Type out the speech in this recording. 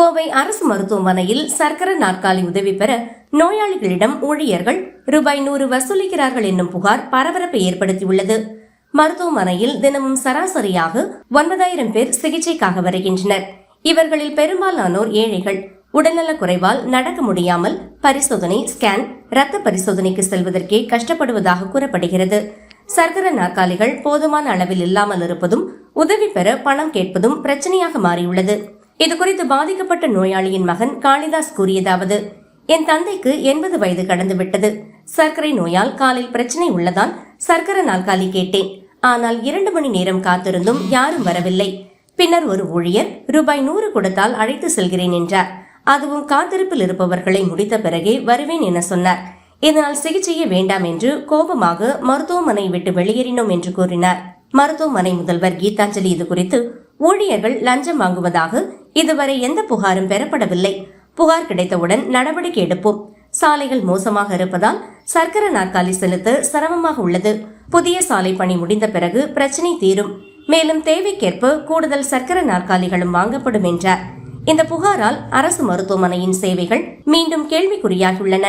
கோவை அரசு மருத்துவமனையில் சர்க்கரை நாற்காலி உதவி பெற நோயாளிகளிடம் ஊழியர்கள் ரூபாய் நூறு வசூலிக்கிறார்கள் என்னும் புகார் பரபரப்பை ஏற்படுத்தியுள்ளது. மருத்துவமனையில் தினமும் சராசரியாக ஒன்பதாயிரம் பேர் சிகிச்சைக்காக வருகின்றனர். இவர்களில் பெரும்பாலானோர் ஏழைகள். உடல்நலக் குறைவால் நடக்க முடியாமல் பரிசோதனை ஸ்கேன் ரத்த பரிசோதனைக்கு செல்வதற்கே கஷ்டப்படுவதாக கூறப்படுகிறது. சர்க்கரை நாற்காலிகள் போதுமான அளவில் இல்லாமல் இருப்பதும் உதவி பெற பணம் கேட்பதும் பிரச்சனையாக மாறியுள்ளது. இது குறித்து பாதிக்கப்பட்ட நோயாளியின் மகன் காளிதாஸ் கூறியதாவது என் தந்தைக்கு எண்பது வயது கடந்து விட்டது சர்க்கரை நோயால் காலில் பிரச்சனை உள்ளதால் சர்க்கரை நாற்காலி கேட்டேன். ஆனால் இரண்டு மணி நேரம் காத்திருந்தும் யாரும் வரவில்லை. பின்னர் ஒரு ஊழியர் ரூபாய் நூறு கொடுத்தால் அழைத்து செல்கிறேன் என்றார். அதுவும் காத்திருப்பில் இருப்பவர்களை முடித்த பிறகே வருவேன் என சொன்னார். இதனால் சிகிச்சையே வேண்டாம் என்று கோபமாக மருத்துவமனை விட்டு வெளியேறினோம் என்று கூறினார். மருத்துவமனை முதல்வர் கீதாஞ்சலி இது குறித்து ஊழியர்கள் லஞ்சம் வாங்குவதாக இதுவரை எந்த புகாரும் பெறப்படவில்லை. புகார் கிடைத்தவுடன் நடவடிக்கை எடுப்போம். சாலைகள் மோசமாக இருப்பதால் சர்க்கரை நாற்காலி செலுத்த சிரமமாக உள்ளது. புதிய சாலை பணி முடிந்த பிறகு பிரச்சினை தீரும். மேலும் தேவைக்கேற்ப கூடுதல் சர்க்கர நாற்காலிகளும் வாங்கப்படும் என்றார். இந்த புகாரால் அரசு மருத்துவமனையின் சேவைகள் மீண்டும் கேள்விக்குறியாகியுள்ளன.